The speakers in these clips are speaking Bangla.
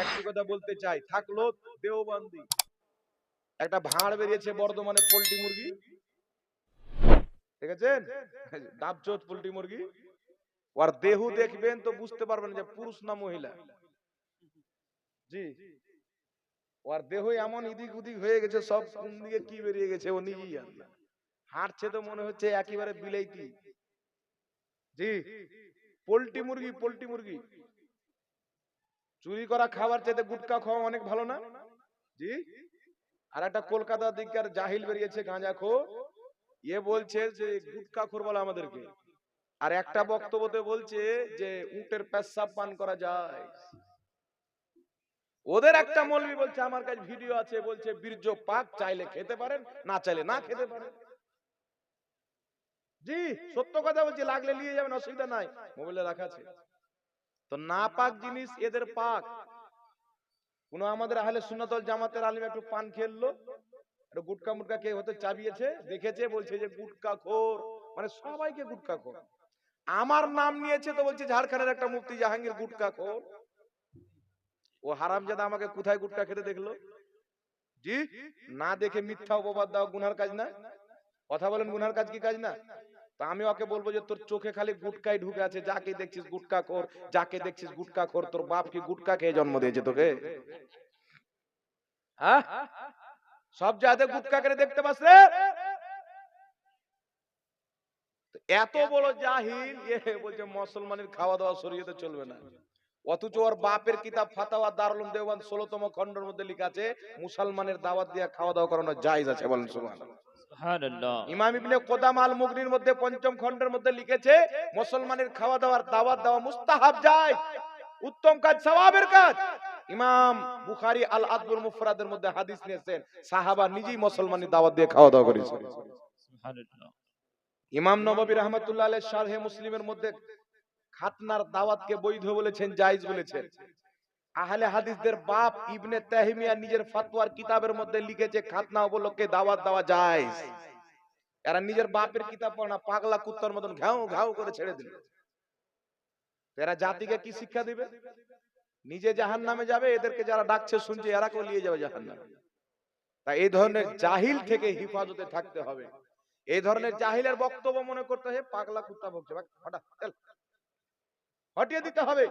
একটি কথা বলতে চাই। থাকল একটা ভাঁড় বেরিয়েছে বর্ধমানে পোল্ট্রি মুরগি। ডাবচোত পোল্ট্রি মুরগি। দেহু দেখবেন তো বুঝতে পারবেন যে পুরুষ না মহিলা। জি। ওর দেহ এমন ইদিক উদিক হয়ে গেছে, সব কোন দিকে কি বেরিয়ে গেছে ও নিজেই হাঁটছে তো মনে হচ্ছে একেবারে বিলাইতি জি। পোল্ট্রি মুরগি পোল্ট্রি মুরগি। চুরি করা খাবার চাইতে গুটকা খাওয়া অনেক ভালো না? জি? আর একটা কলকাতা দিককার জাহিল বেরিয়েছে গাঁজা খো ইয়ে বলছে যে, গুটকা খোর বলে আমাদেরকে। আর একটা বক্তব্যতে বলছে যে, উটের পেশাব পান করা যায়। ওদের একটা মৌলবি বলছে, আমার কাছে ভিডিও আছে, বলছে, বীর্য পাক, চাইলে খেতে পারেন, না চাইলে না খেতে পারেন। জি, সত্য কথা বলছি, লাগলে নিয়ে যাবেন, অসুবিধা নাই। মোবাইলে রাখা আছে। তো না পাক জিনিস এদের পাক। কোন আমাদের আহলে সুন্নাতল জামাতের আলিম একটু পান খেললো, একটু গুটকা মুটকা কে হতে চাবিয়েছে, দেখেছে, বলছে যে গুটকা খোর মানে সবাইকে গুটকা খোর। আমার নাম নিয়েছে তো বলছে ঝাড়খণ্ডের একটা মুফতি জাহাঙ্গীর গুটকা খোর। ও হারামজাদা আমাকে কোথায় গুটকা খেতে দেখল? জি, না দেখে মিথ্যা অপবাদ দাও, গুনার কাজ না। কথা বলেন, গুনার কাজ কি কাজ না? তা আমি ওকে বলব যে তোর চোখে খালি গুটকাই ঢুকে আছে যাকে দেখছিস গুটকা খোর, যাকে দেখছিস গুটকা খোর, তোর বাপ কি গুটকা খেয়ে জন্ম দিয়েছে তোকে? হ্যাঁ? সব জায়গাতে গুটকা করে দেখতে পাস এত বড় জাহিল বলছে মুসলমানের খাওয়া দাওয়া শরীয়তে চলবে না। অথচ ওর বাপের কিতাব ফাতাওয়া দারুল দেওবান ষোলতম খণ্ডের মধ্যে লেখা আছে, মুসলমানের দাওয়াত দিয়ে খাওয়া দাওয়া করানো জায়েজ আছে, বলেন সুবহানাল্লাহ। ইমাম ইবনে কোদাম আল মুগনির মধ্যে পঞ্চম খণ্ডের মধ্যে লিখেছে মুসলমানের খাওয়া দাওয়ার দাওয়াত দেওয়া মুস্তাহাব যায়। উত্তম কাজ সওয়াবের কাজ। ইমাম বুখারী আল আদবুল মুফরাদের মধ্যে হাদিস নিয়েছেন সাহাবা নিজেই মুসলমানের দাওয়াত দিয়ে খাওয়া দাওয়া করেছে ইমাম নববী রহমতুল্লাহ আলাইহি শারহে মুসলিমের মধ্যে খাতনার দাওয়াতকে বৈধ বলেছেন জায়েজ বলেছেন। আহলে হাদিসদের বাপ ইবনে তাহমিয়া নিজের ফতোয়ার কিতাবের মধ্যে লিখেছে, খাতনা উপলক্ষে দাওয়াত দেওয়া যায় এরা নিজের বাপের কিতাব পড়া পাগলা কুত্তার মতন ঘাউ ঘাউ করে ছেড়ে দিল। এরা জাতিকে কি শিক্ষা দিবে? নিজে জাহান নামে যাবে, এদেরকে যারা ডাকছে, শুনছে এরা কেউ নিয়ে যাবে জাহান নামে তাই এই ধরনের জাহিল থেকে হিফাজতে থাকতে হবে। এই ধরনের জাহিলের বক্তব্য মনে করতে হবে পাগলা কুত্তা ভুগছে চল। হটিয়ে দিতে হবে।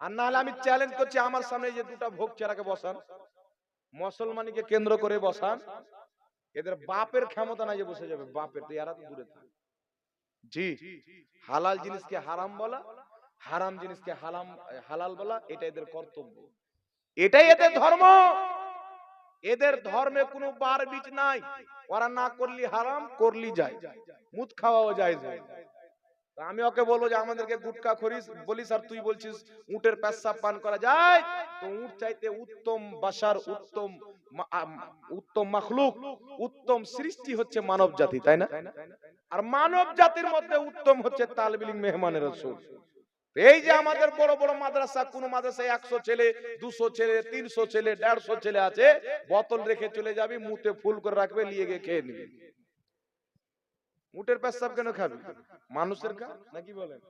আর না হলে আমি চ্যালেঞ্জ করছি আমার সামনে যে দুটা ভোগ চেরাকে বসান। মুসলমানিকে কেন্দ্র করে বসান। এদের বাপের ক্ষমতা নাই যে বসে যাবে, বাপের তো এরা তো দূরে জি, হালাল জিনিসকে হারাম বলা, হারাম জিনিসকে হালাম, হালাল বলা, এটা এদের কর্তব্য। এটাই এদের ধর্ম। এদের ধর্মে কোনো বার বীজ নাই। ওরা না করলি হারাম, করলি যায়। মুদ খাওয়াও যায়। আমি ওকে বলব যে আমাদেরকে গুটকা খরিস, বলিস, আর তুই বলছিস উটের পেশাব পান করা যায়। তো উট চাইতে উত্তম বাসার উত্তম উত্তম মাখলুক, উত্তম সৃষ্টি হচ্ছে মানব জাতি, তাই না? আর মানব জাতির মধ্যে উত্তম হচ্ছে তালবিলিং মেহমানের রসুল। এই যে আমাদের বড় বড় মাদ্রাসা, কোন মাদ্রাসায় একশো ছেলে, দুশো ছেলে, তিনশো ছেলে, দেড়শো ছেলে আছে, বোতল রেখে চলে যাবি, মুতে ফুল করে রাখবে, নিয়ে গিয়ে খেয়ে নিবি। মুটের পেশাব কেন খাবি? মানুষের খা নাকি বলেন?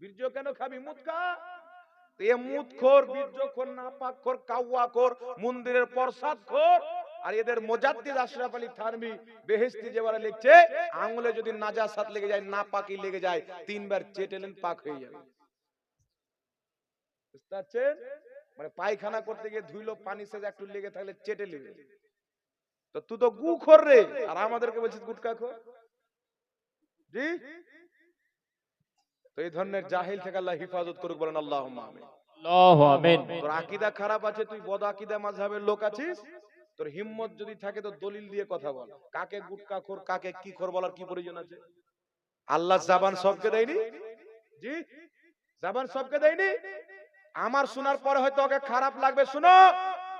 বীর্য কেন খাবি? মুত খা এ মুত খোর বীর্য খোর নাপাক খোর কাউয়া খোর মন্দিরের প্রসাদ খোর আর এদের মোজাদ্দিদ আশরাফ আলী থানভী বেহেশতি যেবারে লিখছে আঙুলে যদি নাজাসাত লেগে যায় না পাকি লেগে যায় তিনবার চেটেলেন পাক হয়ে যাবে। বুঝতে পারছেন? মানে পায়খানা করতে গিয়ে ধুইলো পানি সেজে একটু লেগে থাকলে চেটে নেবে তো তুই তো গু খোর রে আর আমাদেরকে বলছিস গুটকা খোর? জি? তো এই ধরনের জাহিল থেকে আল্লাহ হিফাজত করুক বলেন আল্লাহ আমিন। তোর আকিদা খারাপ আছে তুই বদ আকিদা মাঝহাবের লোক আছিস? তোর হিম্মত যদি থাকে তো দলিল দিয়ে কথা বল। কাকে গুটকা খোর কাকে কি খোর বলার কি প্রয়োজন আছে? আল্লাহ জাবান সবকে দেয়নি? জি? জাবান সবকে দেয়নি? আমার শোনার পরে হয়তো ওকে খারাপ লাগবে শুনো?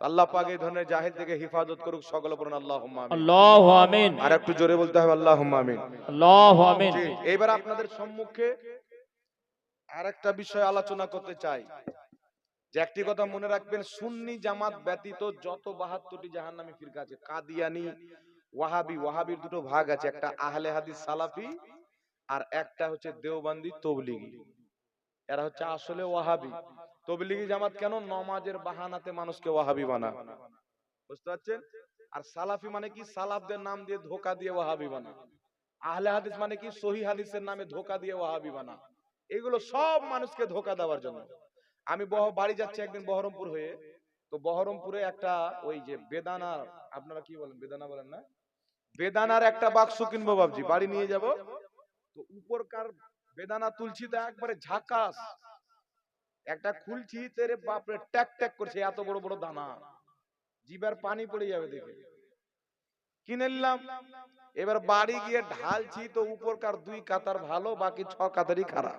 আল্লাহ পাক এই ধরনের জাহেল থেকে হেফাজত করুক সকল আল্লাহ আল্লাহ আমিন। আর একটু জোরে বলতে হবে আল্লাহ আমিন। আল্লাহ আমিন। জি, এইবার আপনাদের সম্মুখে আরেকটা বিষয় আলোচনা করতে চাই। যে একটি কথা মনে রাখবেন সুন্নি জামাত ব্যতীত যত বাহাত্তরটি জাহান্নামী ফিরকা আছে কাদিয়ানি ওয়াহাবি ওয়াহাবির দুটো ভাগ আছে একটা আহলে হাদিস সালাফি আর একটা হচ্ছে দেওবান্দি তবলিগি। এরা হচ্ছে আসলে ওয়াহাবি। তবলিগি জামাত কেন নমাজের বাহানাতে মানুষকে ওয়াহাবি বানা? বুঝতে পারছেন? আর সালাফি মানে কি? সালাফদের নাম দিয়ে ধোকা দিয়ে ওয়াহাবি বানা। আহলে হাদিস মানে কি? সহি হাদিসের নামে ধোকা দিয়ে ওয়াহাবি বানা। এগুলো সব মানুষকে ধোকা দেওয়ার জন্য। আমি বহ- বাড়ি যাচ্ছি একদিন বহরমপুর হয়ে। তো বহরমপুরে একটা ওই যে বেদানা আপনারা কি বলেন? বেদানা বলেন না? বেদানার একটা বাক্স কিনবো বাবজি বাড়ি নিয়ে যাব। তো উপরকার বেদানা তুলছি তো একবারে ঝাকাস। একটা খুলছি তেরে বাপরে ট্যাক ট্যাক করছে এত বড় বড় দানা। জিবার পানি পড়ে যাবে দেখে। কিনে নিলাম। এবার বাড়ি গিয়ে ঢালছি তো উপরকার দুই কাতার ভালো বাকি ছ কাতারই খারাপ।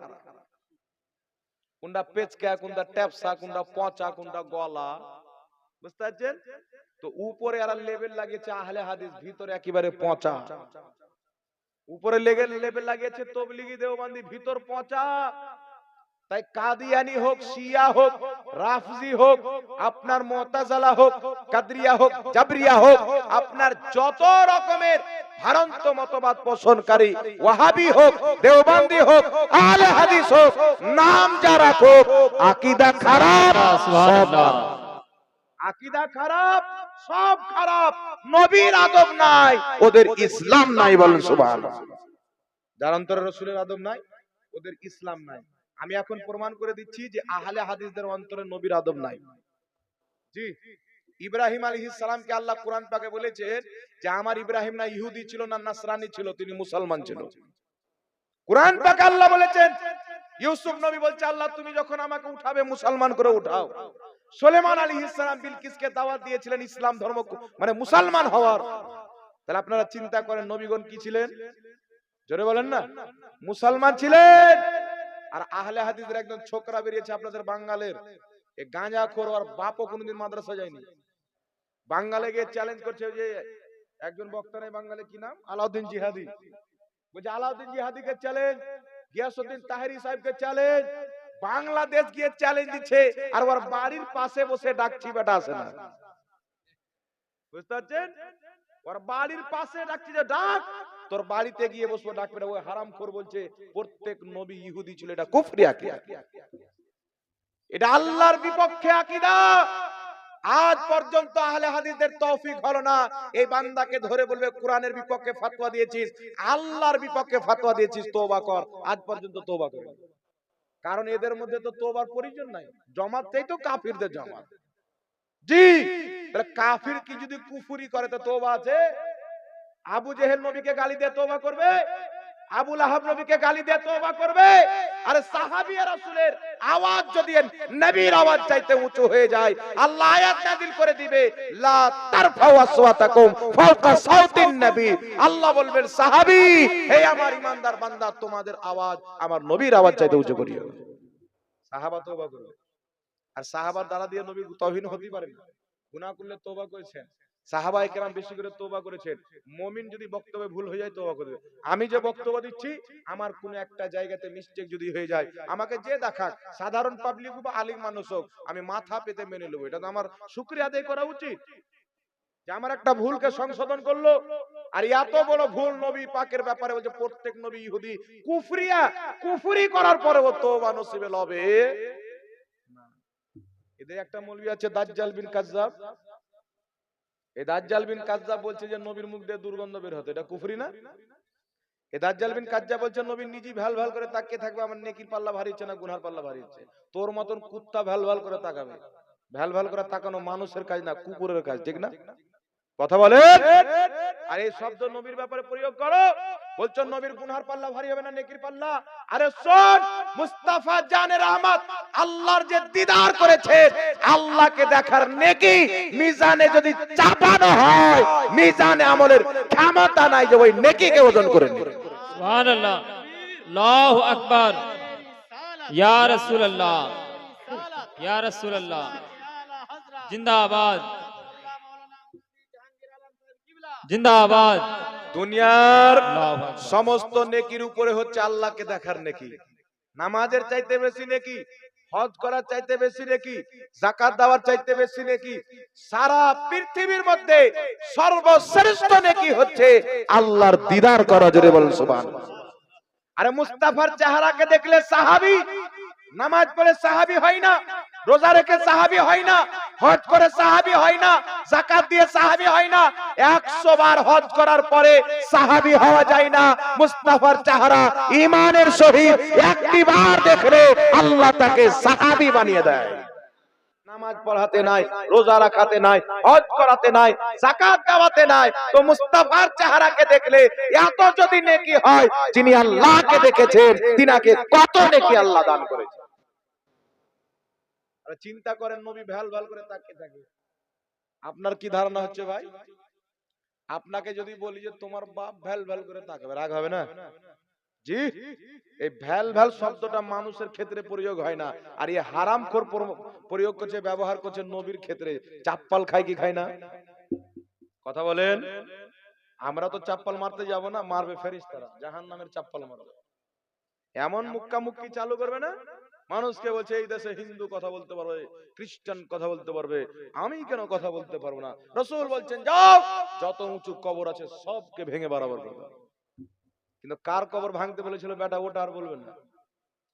কোনটা পেচকা কোনটা ট্যাপসা কোনটা পচা কোনটা গলা। বুঝতে পারছেন? তো উপরে আর লেভেল লাগিয়েছে আহলে হাদিস ভিতরে একেবারে পচা। উপরে লেগে লেভেল লাগিয়েছে তবলিগি দেওবান্দি ভিতর পচা। তাই কাদিয়ানি হোক, শিয়া হোক, রাফজি হোক, আপনার মোতাজালা হোক, কাদরিয়া হোক, জাবরিয়া হোক, আপনার যত রকমের ভারন্ত মতবাদ পোষণকারী ওয়াহাবি হোক, দেওবান্দি হোক আলে হাদিস হোক, নাম যারা হোক আকীদা খারাপ খারাপ। খারাপ, সব খারাপ, নবীর আদব নাই, ওদের ইসলাম নাই বলেন সুবহানাল্লাহ যার অন্তরে রসুলের আদব নাই, ওদের ইসলাম নাই আমি এখন প্রমাণ করে দিচ্ছি যে আহলে হাদিসদের অন্তরে নবীর আদব নাই। জি। ইব্রাহিম সালামকে আল্লাহ কোরআন পাকে বলেছেন যে, আমার ইব্রাহিম না ইহুদি ছিল না নাসরানি ছিল, তিনি মুসলমান ছিল। কোরআন পাকে আল্লাহ বলেছেন, ইউসুফ নবী বলছে, আল্লাহ, তুমি যখন আমাকে উঠাবে, মুসলমান করে উঠাও। সুলেমান আলাইহিস সালাম বিলকিসকে দাওয়াত দিয়েছিলেন ইসলাম ধর্ম মানে মুসলমান হওয়ার। তাহলে আপনারা চিন্তা করেন, নবীগণ কি ছিলেন? জোরে বলেন না। মুসলমান ছিলেন। আর আহলে হাদিসের একজন ছোকরা বেরিয়েছে আপনাদের বাঙ্গালের। গাঁজা খোর আর বাপও কোনোদিন মাদ্রাসা যায়নি। বাঙ্গালে গিয়ে চ্যালেঞ্জ করছে যে একজন বক্তা নেই বাঙ্গালে, কি নাম? আলাউদ্দিন জিহাদি। বলছে, আলাউদ্দিন জিহাদিকে চ্যালেঞ্জ গিয়াসউদ্দিন তাহেরি সাহেবকে চ্যালেঞ্জ বাংলাদেশ গিয়ে চ্যালেঞ্জ দিচ্ছে, আর ওর বাড়ির পাশে বসে ডাকছি, বেটা আসে না? বুঝতে পারছেন? ওর বাড়ির পাশে ডাকছি যে, ডাক! তোর বাড়িতে গিয়ে বসবো, ডাকবে ওই হারাম খোর বলছে, প্রত্যেক নবী ইহুদি ছিল, এটা কুফরি আকীদা। এটা আল্লাহর বিপক্ষে আকীদা। আজ পর্যন্ত আহলে হাদিসদের তৌফিক হলো না। এই বান্দাকে ধরে বলবে, কোরআনের বিপক্ষে ফতোয়া দিয়েছিস, আল্লাহর বিপক্ষে ফতোয়া দিয়েছিস, তওবা কর, আজ পর্যন্ত তওবা কর। কারণ এদের মধ্যে তো তোবার প্রয়োজন নাই জমাতটাই তো কাফিরদের জমাত। জি, তাহলে কাফির কি যদি কুফুরি করে, তো তোবা আছে? আবু জেহেল নবীকে গালি দিয়ে তোবা করবে, আবু লাহাব নবীকে গালি দিয়ে তোবা করবে, আরে সাহাবিয়া রাসূলের আওয়াজ যদি নবীর আওয়াজ চাইতে উঁচু হয়ে যায়, আল্লাহ আয়াত নাযিল করে দিবে, লা তারফাউ আসওয়াতাকুম ফাওকা সাউতিন নবী। আল্লাহ বলবেন, সাহাবী, হে আমার ইমানদার বান্দা, তোমাদের আওয়াজ, আমার নবীর আওয়াজ চাইতে উঁচু করিও। সাহাবা তোবা করবে আর সাহাবার দ্বারা দিয়ে নবী তহিন হতে পারে না। গুনাহ করলে তোবা করেছেন। সাহাবা বেশি করে তোবা করেছেন। মমিন যদি বক্তব্যে ভুল হয়ে যায় তোবা করবে। আমি যে বক্তব্য দিচ্ছি, আমার কোন একটা জায়গাতে মিস্টেক যদি হয়ে যায়, আমাকে যে দেখাক, সাধারণ পাবলিক বা আলিম মানুষ হোক, আমি মাথা পেতে মেনে নেব। এটা তো আমার শুক্রিয়া আদায় করা উচিত। যে আমার একটা ভুলকে সংশোধন করল, আর এত বড় ভুল নবী পাকের ব্যাপারে বলছে, প্রত্যেক নবী ইহুদি কুফরিয়া, কুফরি করার পরে ও তোবা নসিবে লবে। এদের একটা মৌলবি আছে, দাজ্জাল বিন কাজ্জাব। দাজ্জাল বিন বলছে যে নবীর মুখ দিয়ে দুর্গন্ধ বের হতো। এটা কুফরি না? দাজ্জাল বিন বলছে করে তাকিয়ে থাকবে, আমার নেকির পাল্লা ভারী হচ্ছে না, গুনার পাল্লা ভারী হচ্ছে। তোর মতন কুত্তা ভ্যাল ভালো করে তাকাবে। ভ্যাল ভালো করে তাকানো মানুষের কাজ না, কুকুরের কাজ, ঠিক না? কথা বলে আর এই শব্দ নবীর ব্যাপারে প্রয়োগ করো। বলছো, নবীর গুনহার পাল্লা ভারী হবে না, নেকির পাল্লা? আরে শোন, মুস্তাফা জানের রহমত আল্লাহর যে দিদার করেছে, আল্লাহকে দেখার নেকি মিজানে যদি চাপানো হয়, মিজানে আমলের ক্ষমতা নাই যে ওই নেকিকে ওজন করে নেবে। সুবহানাল্লাহ। আল্লাহু আকবার। ইয়া রাসূলুল্লাহ। ইয়া রাসূলুল্লাহ। জিন্দাবাদ। জিন্দাবাদ। দুনিয়ার। সমস্ত নেকির উপরে হচ্ছে আল্লাহকে দেখার নেকি নামাজের চাইতে বেশি নেকি হজ করার চাইতে বেশি নেকি জাকাত দেওয়ার চাইতে বেশি নেকি সারা পৃথিবীর মধ্যে সর্বশ্রেষ্ঠ নেকি হচ্ছে আল্লাহর দিদার করা জোরে বলেন সুবহানাল্লাহ আরে মুস্তাফার চেহারাকে দেখলে সাহাবী নামাজ পড়ে সাহাবী হয় না রোজা রেখে সাহাবী হয় না হজ করে সাহাবী হয় না জাকাত দিয়ে সাহাবী হয় না। একশো বার হজ করার পরে সাহাবী হওয়া যায় না। মুস্তাফার চেহারা ইমানের সহিত একটি বার দেখলে আল্লাহ তাকে সাহাবী বানিয়ে দেয়। নামাজ পড়াতে নাই, রোজা নাই, হজ করাতে নাই দেওয়াতে নাই। তো মুস্তাফার চেহারাকে দেখলে এত যদি নেকি হয়, যিনি আল্লাহকে দেখেছেন, তিনাকে কত নেকি আল্লাহ দান করেছে চিন্তা করেন নবী ভ্যাল ভ্যাল করে তাকিয়ে থাকে। আপনার কি ধারণা হচ্ছে ভাই? আপনাকে যদি বলি যে তোমার বাপ ভ্যাল ভ্যাল করে তাকাবে রাগ হবে না? জি? এই ভ্যাল ভ্যাল শব্দটা মানুষের ক্ষেত্রে প্রয়োগ হয় না। আর এই হারাম খোর প্রয়োগ করছে ব্যবহার করছে নবীর ক্ষেত্রে। চাপ্পাল খায় কি খায় না? কথা বলেন। আমরা তো চাপ্পাল মারতে যাব না মারবে ফেরিস্তারা জাহান নামের চাপ্পাল মারবে। এমন মুক্কা মুক্কি চালু করবে না? মানুষকে বলছে, এই দেশে হিন্দু কথা বলতে পারবে, খ্রিস্টান কথা বলতে পারবে, আমি কেন কথা বলতে পারব না? রসুল বলছেন, যাও, যত উঁচু কবর আছে সবকে ভেঙে বরাবর করবে। কিন্তু কার কবর ভাঙতে বলেছিল বেটা, ওটা আর বলবেন না।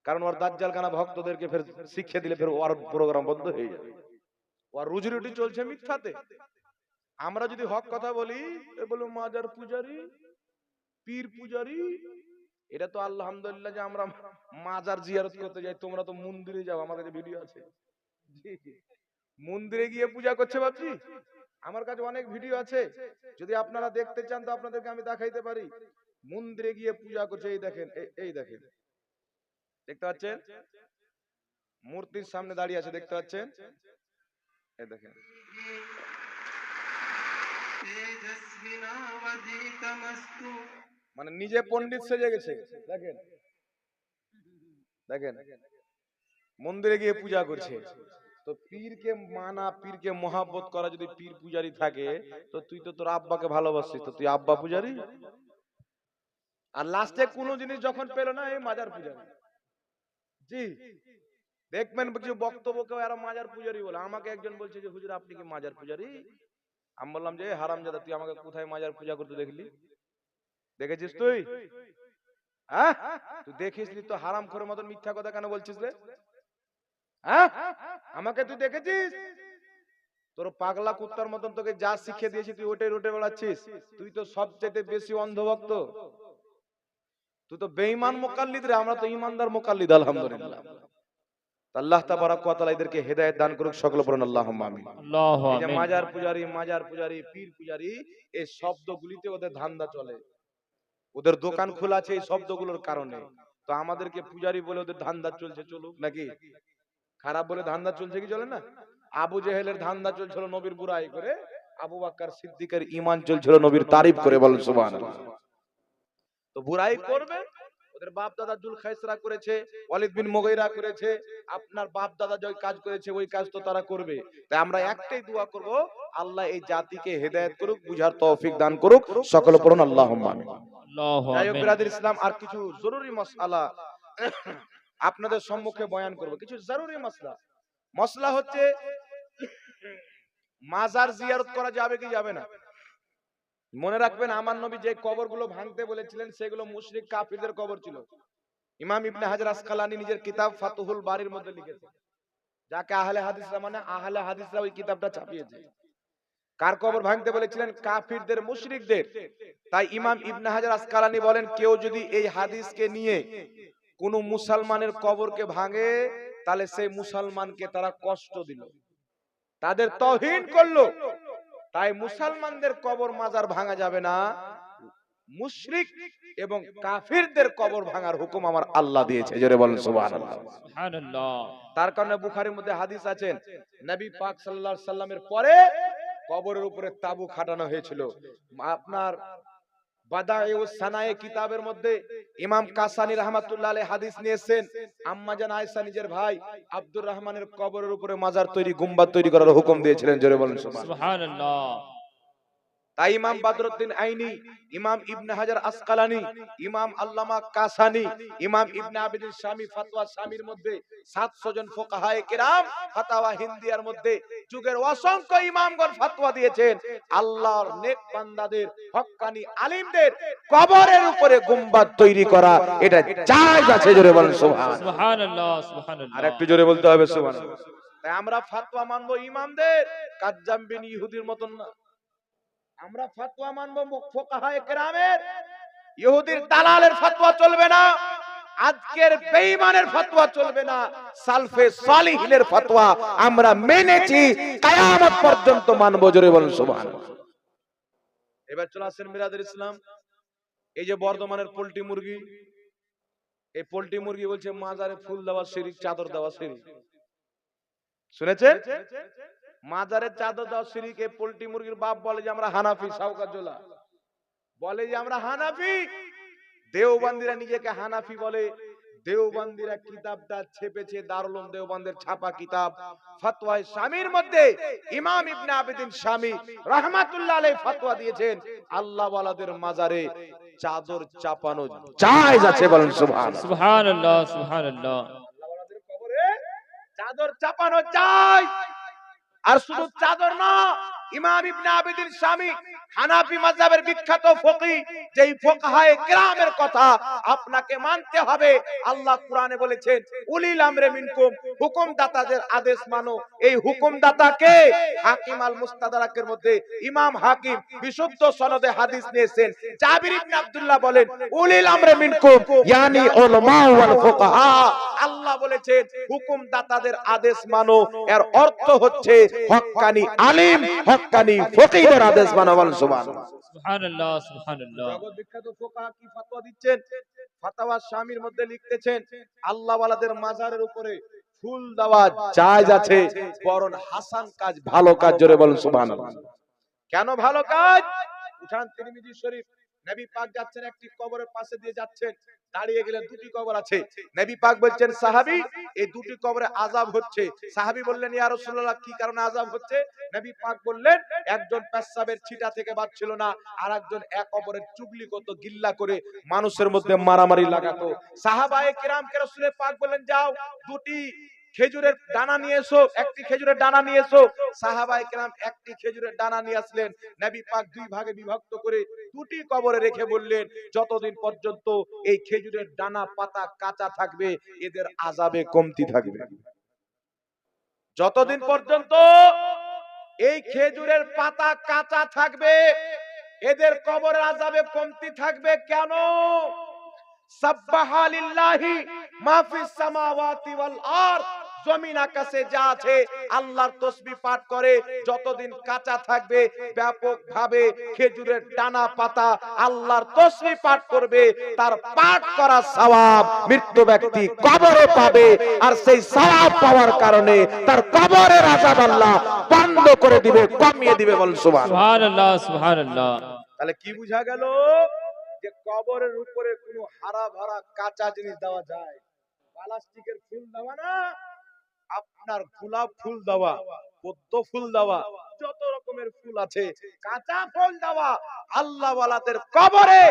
কারণ ওর দাজ্জাল কানা ভক্তদেরকে ফের শিক্ষা দিলে ফের ওর প্রোগ্রাম বন্ধ হয়ে যাবে। ওর রুজি রুটি চলছে মিথ্যাতে। আমরা যদি হক কথা বলি বলো মাজার পূজারি, পীর পূজারি এটা তো আল্লাহামদুল্লাহ যে আমরা মাজার জিয়ারত করতে যাই, তোমরা তো মন্দিরে যাও আমার কাছে ভিডিও আছে। মন্দিরে গিয়ে পূজা করছে ভাবছি আমার কাছে অনেক ভিডিও আছে। যদি আপনারা দেখতে চান, তো আপনাদেরকে আমি দেখাইতে পারি। মন্দিরে গিয়ে পূজা করছে, এই দেখেন এই দেখেন। দেখতে পাচ্ছেন? মূর্তির সামনে দাঁড়িয়ে আছে, দেখতে পাচ্ছেন? এই দেখেন। তেজস্বিনা মানে নিজে পণ্ডিত সেজে গেছে। দেখেন। দেখেন। মন্দিরে গিয়ে পূজা করছে। তো পীরকে মানা, পীরকে মহাব্বত করা যদি পীর পূজারি থাকে, তো তুই তো তোর আব্বাকে ভালোবাসিস। তো তুই আব্বা পূজারি? আর লাস্টে কোনো জিনিস যখন পেল না, এই মাজার পূজারি। জি। দেখবেন কিছু বক্তব্য কেউ আরও মাজার পূজারি বলে। আমাকে একজন বলছে যে, হুজুর, আপনি কি মাজার পূজারি? আমি বললাম যে হারাম জাদা তুই আমাকে কোথায় মাজার পূজা করতে দেখলি? দেখেছিস তুই? হ্যাঁ? তুই দেখিস নি তো হারাম করে মতন মিথ্যা কথা কেন বলছিস রে? হ্যাঁ? আমাকে তুই দেখেছিস? তোর পাগলা কুত্তার মতন তোকে যা শিখিয়ে দিয়েছি তুই ওটাই রোটে বেড়াচ্ছিস। তুই তো সবচেয়ে বেশি অন্ধভক্ত। তুই তো বেঈমান মোকাল্লিদ রে আমরা তো ইমানদার মোকাল্লিদ আলহামদুলিল্লাহ। আল্লাহ তাবারাক ওয়া তাআলা এদেরকে হেদায়েত দান করুক সকল বলুন আল্লাহুম্মা আমিন। আল্লাহু আমিন এই যে মাজার পূজারি মাজার পূজারি পীর পূজারি এই শব্দগুলিতে ওদের ধান্দা চলে। ওদের দোকান খোলা আছে এই শব্দগুলোর কারণে। তো আমাদেরকে পূজারি বলে ওদের ধান্দা চলছে চলুক নাকি? খারাপ বলে ধান্দা চলছে কি চলে না? আবু জেহেলের ধান্দা চলছিল নবীর বুড়াই করে আবু বাক্কার সিদ্দিকের ইমান চলছিল নবীর তারিফ করে বলেন সুবহানাল্লাহ। তো বুড়াই করবে? ওদের বাপ দাদা জুল খাইসরা করেছে ওয়ালিদ বিন মুগীরা করেছে আপনার বাপ দাদা যে কাজ করেছে ওই কাজ তো তারা করবে। তাই আমরা একটাই দোয়া করব আল্লাহ এই জাতিকে হেদায়েত করুক বুঝার তৌফিক দান করুক সকলে পড়ুন আল্লাহুম্মা আমিন। আল্লাহু আমিন। ইসলাম আর কিছু জরুরি মশলা আপনাদের সম্মুখে বয়ান করব। কিছু জরুরি মশলা। মশলা হচ্ছে মাজার জিয়ারত করা যাবে কি যাবে না? মনে রাখবেন, আমার নবী যে কবরগুলো ভাঙতে বলেছিলেন, সেগুলো মুশরিক কাফিরদের কবর ছিল। ইমাম ইবনে হাজার আসকালানি নিজের কিতাব ফাতুহুল বাড়ির মধ্যে লিখেছে, যাকে আহলে হাদিসরা মানে আহলে হাদিসরা ওই কিতাবটা ছাপিয়েছে। কার কবর ভাঙতে বলেছিলেন? কাফিরদের, মুশরিকদের। তাই ইমাম ইবনে হাজার আসকালানি বলেন, কেউ যদি এই হাদিসকে নিয়ে কোন মুসলমানের কবরকে ভাঙে, তাহলে সেই মুসলমানকে তারা কষ্ট দিল। তাদের তহিন করল। তাই মুসলমানদের কবর মাজার ভাঙা যাবে না। মুশরিক এবং কাফিরদের কবর ভাঙার হুকুম আমার আল্লাহ দিয়েছে। জোরে বলেন সুবহানাল্লাহ। সুবহানাল্লাহ। তার কারণে বুখারীর মধ্যে হাদিস আছেন নবী পাক সাল্লাল্লাহু আলাইহি সাল্লামের পরে কবরের উপরে তাবু খাটানো হয়েছিল। আপনার কিতাবের মধ্যে ইমাম কাসানি হাদিস নিয়েছেন আম্মাজান নিজের ভাই আব্দুর রহমানের কবরের উপরে মাজার তৈরি গুম্বা তৈরি করার হুকুম দিয়েছিলেন, জোরে বলেন তাই ইমাম বাদরুদ্দিন আইনি ইমাম ইবনে হাজার আসকালানি ইমাম আল্লামা কাসানি ইমাম ইবনে আবিদিন স্বামী ফাতোয়া স্বামীর মধ্যে 700 জন ফুকাহায়ে কেরাম ফাতাওয়া হিন্দিয়ার মধ্যে যুগের অসংখ্য ইমামগণ ফতোয়া দিয়েছেন। আল্লাহর নেক বান্দাদের হক্কানি আলিমদের কবরের উপরে গুম্বাদ তৈরি করা এটা জায়েজ আছে জোরে বলেন সুবহান সুবহানাল্লাহ সুবহানাল্লাহ। আর একটু জোরে বলতে হবে সুবহান তাই আমরা ফাতোয়া মানবো ইমামদের কাজ্জাম বিন ইহুদির মতন না। আমরা ফতোয়া মানবো ফোকাহায়ে কেরামের। ইহুদির দালালের ফতোয়া চলবে না। আজকের বেঈমানের ফতোয়া চলবে না। সালফে সালিহিনের ফতোয়া আমরা মেনেছি। কিয়ামত পর্যন্ত মানবো জোরে বলুন, সুবহানাল্লাহ। এবার চলে আসেন মিরাদুল ইসলাম। এই যে বর্ধমানের পোল্ট্রি মুরগি, এই পোল্ট্রি মুরগি বলছে মাজারে ফুল দেওয়া শিরিক চাদর দেওয়া শিরিক শুনেছেন? মাজারে চাদর শিরিক এই পোল্ট্রি মুরগির বাপ বলে যে আমরা হানাফি সাউকার জোলা। বলে যে আমরা হানাফি। দেওবন্দিরা নিজেকে হানাফি বলে। দেওবন্দিরা কিতাবটা ছেপেছে দারুলুম দেওবন্দের ছাপা কিতাব। ফতোয়া স্বামীর মধ্যে ইমাম ইবনে আবেদিন স্বামী রহমাতুল্লাহ আলাইহি ফতোয়া দিয়েছেন আল্লাহ ওয়ালাদের মাজারে চাদর চাপানো জায়েজ আছে বলেন সুবহানাল্লাহ। সুবহানাল্লাহ সুবহানাল্লাহ। আল্লাহওয়ালাদের কবরে চাদর চাপানো যায় আর শুধু চাদর না ইমাম ইবনে আবিদিন স্বামী হানাফি মাযহাবের বিখ্যাত ফকি, যেই ফোকাহায়ে কেরামের কথা আপনাকে মানতে হবে। আল্লাহ কোরআনে বলেছেন, উলিল আমরে মিনকুম, হুকুমদাতাদের আদেশ মানো। এই হুকুমদাতাকে হাকিম আল মুস্তাদরাকের মধ্যে ইমাম হাকিম বিশুদ্ধ সনদে হাদিস নিয়েছেন। জাবির ইবনে আব্দুল্লাহ বলেন, উলিল আমরে মিনকুম, ইয়ানি উলামা ওয়াল ফুকাহা। আল্লাহ বলেছেন, হুকুমদাতাদের আদেশ মানো। এর অর্থ হচ্ছে হক্কানি আলিম হক্কানি ফকিহের আদেশ মানো। বলেন সুবহানাল্লাহ। সুবহানাল্লাহ সুবহানাল্লাহ। জগৎ বিখ্যাত ফোকাহা কি ফতোয়া দিচ্ছেন? ফাতাওয়া স্বামীর মধ্যে লিখতেছেন আল্লাহ ওয়ালাদের মাজারের উপরে ফুল দেওয়া জায়েজ আছে বরং হাসান কাজ ভালো কাজ। জোরে বলেন সুবহানাল্লাহ। কেন ভালো কাজ? উঠান তিরমিজি শরীফ। নবী পাক যাচ্ছেন একটি কবরের পাশে দিয়ে যাচ্ছেন। দাঁড়িয়ে গেলেন দুটি কবর আছে। নবী পাক বলছেন সাহাবী এই দুটি কবরে আযাব হচ্ছে। সাহাবী বললেন ইয়া রাসূলুল্লাহ কি কারণে আযাব হচ্ছে? নবী পাক বললেন একজন পেশাবের ছিটা থেকে বাঁচছিল না আর একজন এক অপরের চুগলি করতো গিল্লা করে মানুষের মধ্যে মারামারি লাগাতো। সাহাবায়ে কিরামকে রাসূলের পাক বললেন যাও দুটি খেজুরের ডানা নিয়ে এসো, একটি খেজুরের ডানা নিয়ে এসো। সাহাবায়ে কিরাম একটি খেজুরের ডানা নিয়ে আসলেন। নবী পাক দুই ভাগে বিভক্ত করে দুটি কবরে রেখে বললেন, যতদিন পর্যন্ত এই খেজুরের ডানা পাতা কাঁচা থাকবে, এদের আজাবে কমতি থাকবে। যতদিন পর্যন্ত এই খেজুরের পাতা কাঁচা থাকবে, এদের কবরের আজাবে কমতি থাকবে কেন? সাব্বাহা লিল্লাহি মা ফিস সামাওয়াতি ওয়াল আরদ। জমিন আকাশে যা আছে আল্লাহর তসবিহ পাঠ করে যতদিন কাঁচা থাকবে ব্যাপক ভাবে খেজুরের ডানা পাতা আল্লাহর তসবিহ পাঠ করবে তার পাঠ করা সওয়াব মৃত্যু ব্যক্তি কবরে পাবে আর সেই সওয়াব পাওয়ার কারণে তার কবরের আযাব আল্লাহ বন্ধ করে দিবে কমিয়ে দিবে বল সুবহান সুবহানাল্লাহ সুবহানাল্লাহ। তাহলে কি বুঝা গেল যে কবরের উপরে কোনো হারা ভরা কাঁচা জিনিস দেওয়া যায়? প্লাস্টিকের ফুল দেওয়া না? আপনার গোলাপ ফুল দেওয়া, পদ্ম ফুল দেওয়া, যত রকমের ফুল আছে, কাঁচা ফুল দেওয়া আল্লাহ ওয়ালাদের কবরে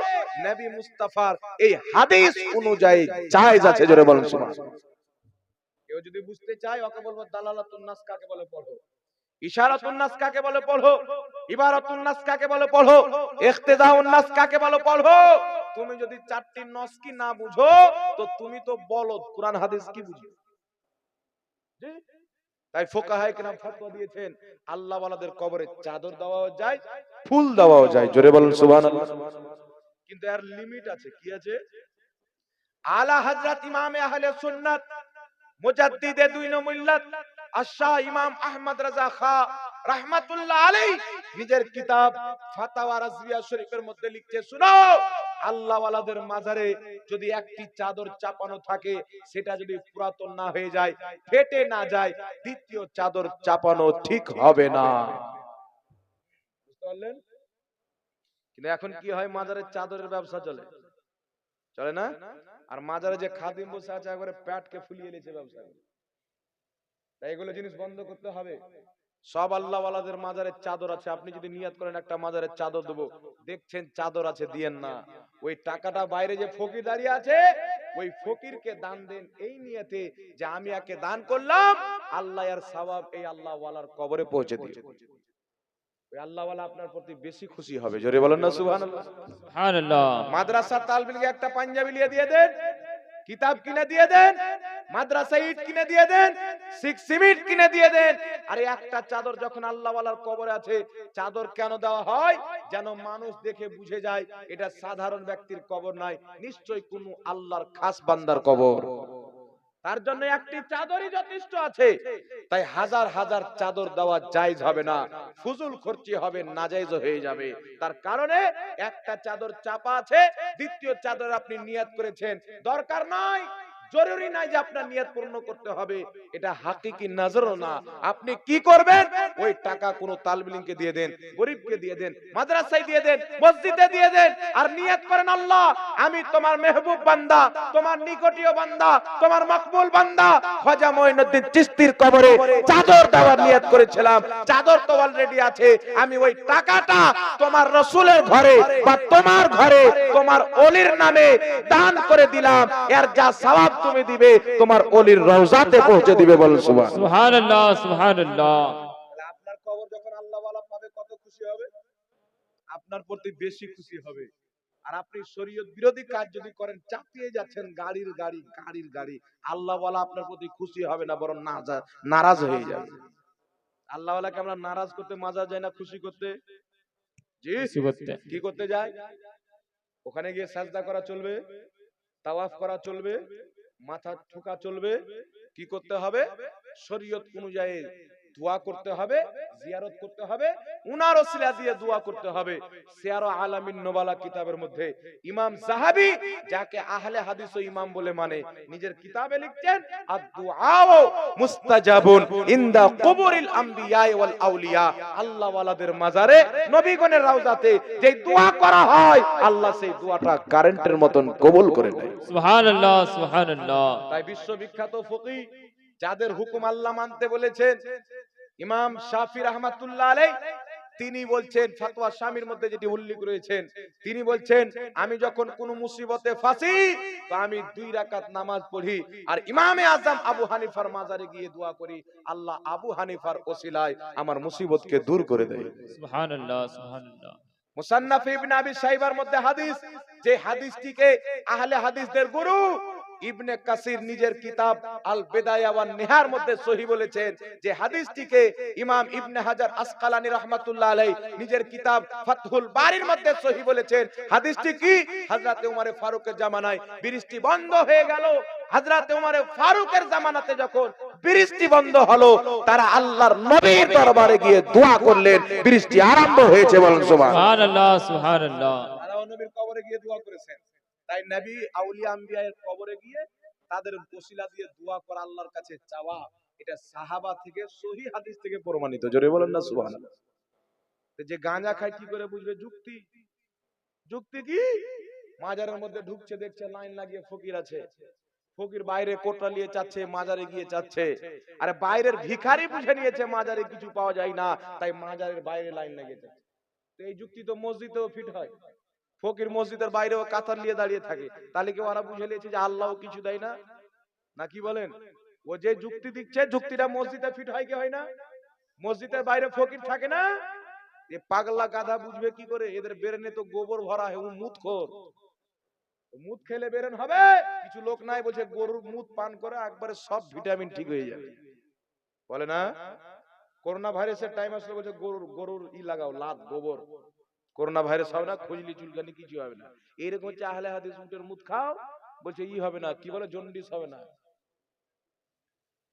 নবী মুস্তাফার এই হাদিস অনুযায়ী জায়েজ আছে, জোরে বলেন সুবহানাল্লাহ কেউ যদি বুঝতে চায়, ওকে বলব দালালাতুন নাস কাকে বলে পড়ো? ইশারাতুন নাস কাকে বলে পড়ো? ইবারাতুন নাস কাকে বলে পড়ো? ইখতিদাউন নাস কাকে বলে পড়ো? তুমি যদি চারটি নস কি না বুঝো, তো তুমি তো বলো কোরআন হাদিস কি বুঝো? তাই ফোকাহাই কেরাম ফতোয়া দিয়েছেন আল্লাহ ওয়ালাদের কবরে চাদর দেওয়াও যায়, ফুল দেওয়াও যায়, জোরে বলুন সুবহানাল্লাহ। কিন্তু এর লিমিট আছে, কি আছে? আলা হযরত ইমামে আহলে সুন্নাত, মুজাদ্দিদে দুই মিল্লাত, আশা ইমাম আহমদ রাজা খা, রাহমাতুল্লাহ আলাই নিজের কিতাব ফাতাওয়া রাজবিয়া শরীফের মধ্যে লিখছে শুনো। আল্লাহ ওয়ালাদের মাজারে যদি একটি চাদর চাপানো থাকে, সেটা যদি পুরাতন না হয়ে যায়, ফেটে না যায়, দ্বিতীয় চাদর চাপানো ঠিক হবে না। কিন্তু এখন কি হয় মাজারের চাদরের ব্যবসা চলে। চলে না? আর মাজারে যে খাদিম বসে আছে, একবারে প্যাটকে ফুলিয়ে নিয়েছে ব্যবসা এগুলো জিনিস বন্ধ করতে হবে। সব আল্লাহওয়ালাদের মাজারের চাদর আছে। আপনি যদি নিয়াত করেন একটা মাজারের চাদর দেবো। দেখছেন চাদর আছে দিয়েন না। ওই টাকাটা বাইরে যে ফকির দাঁড়িয়ে আছে ওই ফকিরকে দান দেন এই নিয়তে যে আমি একে দান করলাম আল্লাহ আর সওয়াব এই আল্লাহ ওয়ালার কবরে পৌঁছে দিয়ে ওই আল্লাহ ওয়ালা আপনার প্রতি বেশি খুশি হবে। জোরে বলেন না সুবহানাল্লাহ। Subhanallah. মাদ্রাসা তালবিলকে একটা পাঞ্জাবি লিয়ে দিয়ে দেন কিতাব কিনে দিয়ে দেন মাদ্রাসা ইট কিনে দিয়ে দেন সিক্স সিমেন্ট কিনে দিয়ে দেন। আরে একটা চাদর যখন আল্লাহ ওয়ালার কবরে আছে, চাদর কেন দেওয়া হয়? যেন মানুষ দেখে বুঝে যায়, এটা সাধারণ ব্যক্তির কবর নাই নিশ্চয়ই কোনো আল্লাহর খাস বান্দার কবর। তার জন্য একটি চাদরই যথেষ্ট আছে। তাই হাজার হাজার চাদর দেওয়া জায়েজ হবে না, ফুজুল খরচি হবে নাজায়েজ হয়ে যাবে। তার কারণে একটা চাদর চাপা আছে, দ্বিতীয় চাদর আপনি নিয়াত করেছেন, দরকার নাই। জরুরি নাই যে আপনার নিয়াত পূর্ণ করতে হবে, এটা হাকিকি নজরও না। আপনি কি করবেন? ওই টাকা কোন তালবিলিংকে দিয়ে দেন, গরিবকে দিয়ে দেন, মাদ্রাসায় দিয়ে দেন, মসজিদে দিয়ে দেন, আর নিয়াত করেন আল্লাহ, আমি তোমার মেহবুব বান্দা, তোমার নিকটীয় বান্দা, তোমার মকবুল বান্দা। খাজা মঈনুদ্দিন চিশতির কবরে চাদর দেওয়ার নিয়াত করেছিলাম, চাদর তো অলরেডি আছে, আমি ওই টাকাটা তোমার রসুলের ঘরে বা তোমার ঘরে, তোমার অলির নামে দান করে দিলাম, এর যা সওয়াব তুমি দিবে তোমার অলির রওজাতে পৌঁছে দিবে বল সুবহান Subhanallah. Subhanallah. আপনার কবর যখন আল্লাহ ওয়ালা পাবে কত খুশি হবে আপনার প্রতি বেশি খুশি হবে আর আপনি শরীয়ত বিরোধী কাজ যদি করেন চাপিয়ে যাচ্ছেন গাড়ির গাড়ি গাড়ির গাড়ি আল্লাহ ওয়ালা আপনার প্রতি খুশি হবে না বরং নারাজ হয়ে যাবে আল্লাহ ওয়ালাকে আমরা নারাজ করতে মাজা যায় না খুশি করতে জি করতে। কি করতে যায় ওখানে গিয়ে সাজদা করা চলবে তাওয়াফ করা চলবে মাথা ঠোকা চলবে কি করতে হবে? শরীয়ত অনুযায়ী দোয়া করতে হবে জিয়ারত করতে হবে উনার ওসিলা দিয়ে দোয়া করতে হবে। সিয়ার আলামিন নোবালা কিতাবের মধ্যে ইমাম সাহাবী যাকে আহলে হাদিস ও ইমাম বলে মানে নিজের কিতাবে লিখছেন আদ-দুআও মুস্তাজাবুন ইনদা কুবুরিল আমবিয়া ওয়াল আউলিয়া। আল্লাহ ওয়ালাদের মাজারে নবীগণের রওজাতে যে দোয়া করা হয় আল্লাহ সেই দোয়াটা কারেন্টের মতন কবুল করে নেয়। Subhanallah. Subhanallah. তাই বিশ্ববিখ্যাত ফকি যাদের হুকুম আল্লাহ মানতে বলেছেন। ইমাম শাফি রহমাতুল্লাহ আলাই তিনি বলছেন ফতোয়া স্বামীর মধ্যে যেটি উল্লেখ রয়েছেন তিনি বলছেন আমি যখন কোন মুসিবতে ফাঁসি তো আমি দুই রাকাত নামাজ পড়ি। আর ইমামে আজম আবু হানিফার মাজারে গিয়ে দোয়া করি। আল্লাহ আবু হানিফার ওসিলায় আমার মুসিবতকে দূর করে দেয়। Subhanallah. Subhanallah. মুসান্নাফ ইবনে আবি সাইবার মধ্যে হাদিস যে হাদিসটিকে আহলে হাদিসদের গুরু ইবনে কাসির নিজের কিতাব আল বেদায়া ওয়ান নিহার মধ্যে সহি বলেছেন যে হাদিসটিকে ইমাম ইবনে হাজার আসকালানি রাহমাতুল্লাহ আলাই নিজের কিতাব ফাতহুল বারির মধ্যে সহি বলেছেন হাদিসটি কি হযরতে উমারে ফারুকের জামানায় বৃষ্টি বন্ধ হয়ে গেল হযরতে উমারে ফারুকের জামানাতে যখন বৃষ্টি বন্ধ হলো তারা আল্লাহর নবীর দরবারে গিয়ে দোয়া করলেন বৃষ্টি আরম্ভ হয়েছে বলেন সুবহান Subhanallah. Subhanallah. তারাও নবীর কবরে গিয়ে দোয়া করেছেন তাই নবী আউলিয়া আম্বিয়ার কবরে গিয়ে তাদের ওসিলা দিয়ে দোয়া করা আল্লাহর কাছে চাওয়া। এটা সাহাবা থেকে, সহি হাদিস থেকে প্রমাণিত। জোরে বলেন না, সুবহানাল্লাহ। যে গাঁজা খায় কি করে বুঝবে? যুক্তি। যুক্তি কি? মাজারের মধ্যে ঢুকছে, দেখছে লাইন লাগিয়ে ফকির আছে। ফকির বাইরে কোটরা নিয়ে চাচ্ছে, মাজারে গিয়ে চাচ্ছে। আরে বাইরের ভিখারি বুঝে নিয়েছে, মাজারে কিছু পাওয়া যায় না। তাই মাজারের বাইরে লাইন লাগিয়ে যাচ্ছে এই যুক্তি তো মসজিদেও ফিট হয়। ফকির মসজিদের বাইরেও কাতার নিয়ে দাঁড়িয়ে থাকে। তাহলে কি ওরা বুঝে নিয়েছে যে আল্লাহ কিছু দেয় না? না কি বলেন? ও যে যুক্তি দিচ্ছে, যুক্তিটা মসজিদে ফিট হয় কি হয় না? মসজিদের বাইরে ফকির থাকে না? এ পাগলা গাধা বুঝবে কি করে? এদের বেরেনে তো গোবর ভরা ও মুত খোর মুত খেলে বেরেন হবে? কিছু লোক নাই বলছে, গরুর মুত পান করে একবারে সব ভিটামিন ঠিক হয়ে যাবে। বলে না? করোনা ভাইরাসের টাইম আসলে বলছে, গরুর গরুর ই লাগাও, লাত, গোবর। করোনা ভাইরাস হবে না, খুজলি চুলকানি কিছু হবে না। এরকম হচ্ছে আহলে হাদিস, উটের মুত খাও, বলছে, ই হবে না, কি বলে, জন্ডিস হবে না।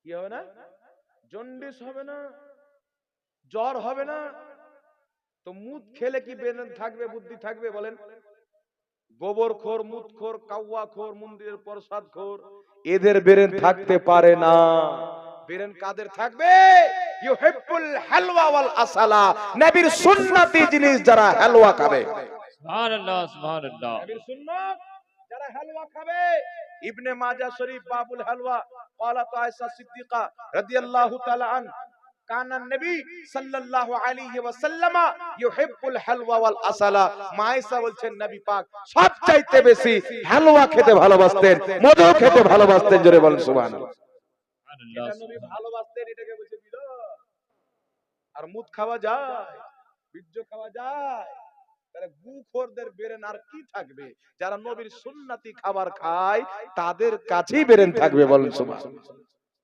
কি হবে না? জন্ডিস হবে না, জ্বর হবে না। তো মুদ খেলে কি বেরেন থাকবে, বুদ্ধি থাকবে, বলেন? গোবর খোর মুদ খোর কাউয়া খোর মন্দিরের প্রসাদ খোর এদের বেরেন থাকতে পারে না। বেরেন কাদের থাকবে ইউহিব্বুল হালওয়া ওয়াল আসালা নবীর সুন্নতি জিনিস যারা হালওয়া খাবে সুবহানাল্লাহ সুবহানাল্লাহ নবীর সুন্নাত যারা হালুয়া খাবে ইবনে মাজাহ শরীফ বাবুল হালুয়া قالت আয়েশা সিদ্দিকা রাদিয়াল্লাহু তাআলা আন কানা নবী সাল্লাল্লাহু আলাইহি ওয়াসাল্লাম ইউহিব্বুল হালওয়া ওয়াল আসলা মা আয়েশা বলছেন নবী পাক সবচাইতে বেশি হালুয়া খেতে ভালোবাসতেন মধু খেতে ভালোবাসতেন জোরে বলেন সুবহানাল্লাহ সুবহানাল্লাহ এটা নবী ভালোবাসতেন এটাকে বলছে বিরোধ আর মুদ খাওয়া যায় বীর্য খাওয়া যায় তাহলে গুখোরদের বেরেন আর কি থাকবে যারা নবীর সুন্নাতি খাবার খায় তাদের কাছেই বেরেন থাকবে বলেন সুবহানাল্লাহ